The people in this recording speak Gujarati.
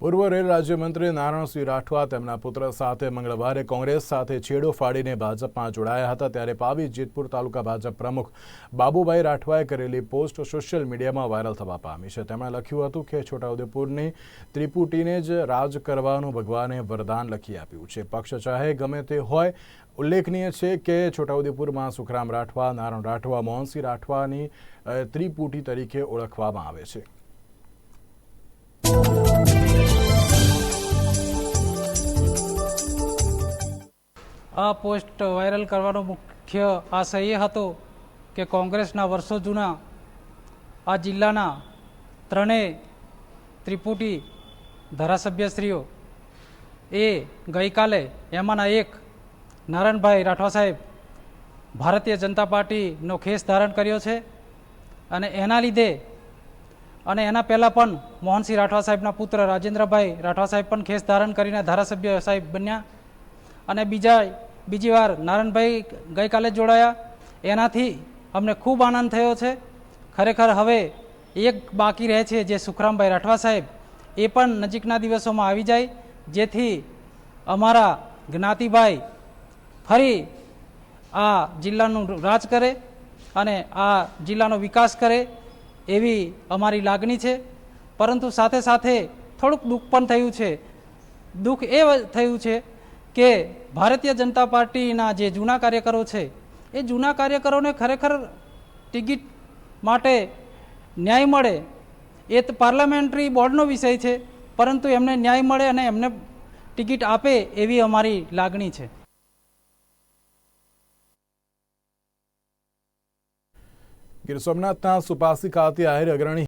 પૂર્વ રેલ રાજ્યમંત્રી નારાયણસિંહ રાઠવા તેમના પુત્ર સાથે મંગળવારે કોંગ્રેસ સાથે છેડો ફાડીને ભાજપમાં જોડાયા હતા. ત્યારે પાવી જેતપુર તાલુકા ભાજપ પ્રમુખ બાબુભાઈ રાઠવાએ કરેલી પોસ્ટ સોશિયલ મીડિયામાં વાયરલ થવા પામી છે. તેમણે લખ્યું હતું કે છોટાઉદેપુરની ત્રિપુટીને જ રાજ કરવાનું ભગવાને વરદાન લખી આપ્યું છે. પક્ષ ચાહે ગમે તે હોય, ઉલ્લેખનીય છે કે છોટાઉદેપુરમાં સુખરામ રાઠવા, નારાયણ રાઠવા, મોહનસિંહ રાઠવાની ત્રિપુટી તરીકે ઓળખવામાં આવે છે. આ પોસ્ટ વાયરલ કરવાનો મુખ્ય આશય એ હતો કે કોંગ્રેસના વર્ષો જૂના આ જિલ્લાના ત્રણેય ત્રિપુટી ધારાસભ્યશ્રીઓ એ ગઈકાલે એમાંના એક નારાયણભાઈ રાઠવા સાહેબ ભારતીય જનતા પાર્ટીનો ખેસ ધારણ કર્યો છે અને એના લીધે અને એના પહેલાં પણ મોહનસિંહ રાઠવા સાહેબના પુત્ર રાજેન્દ્રભાઈ રાઠવા સાહેબ પણ ખેસ ધારણ કરીને ધારાસભ્ય સાહેબ બન્યા. અને બીજા બીજી વાર નારાયણભાઈ ગઈકાલે જોડાયા. એનાથી અમને ખૂબ આનંદ થયો છે. ખરેખર હવે એક બાકી રહે છે જે સુખરામભાઈ રાઠવા સાહેબ, એ પણ નજીકના દિવસોમાં આવી જાય. જેથી અમારા જ્ઞાતિભાઈ ફરી આ જિલ્લાનું રાજ કરે અને આ જિલ્લાનો વિકાસ કરે એવી અમારી લાગણી છે. પરંતુ સાથે સાથે થોડુંક દુઃખ પણ થયું છે. દુઃખ એ થયું છે કે ભારતીય જનતા પાર્ટીના જે જૂના કાર્યકરો છે, એ જૂના કાર્યકરોને ખરેખર ટિકિટ માટે ન્યાય મળે. એ તો પાર્લામેન્ટરી બોર્ડનો વિષય છે, પરંતુ એમને ન્યાય મળે અને એમને ટિકિટ આપે એવી અમારી લાગણી છે. ગીર સોમનાથના સુપાસી ખાતે આહિર અગ્રણી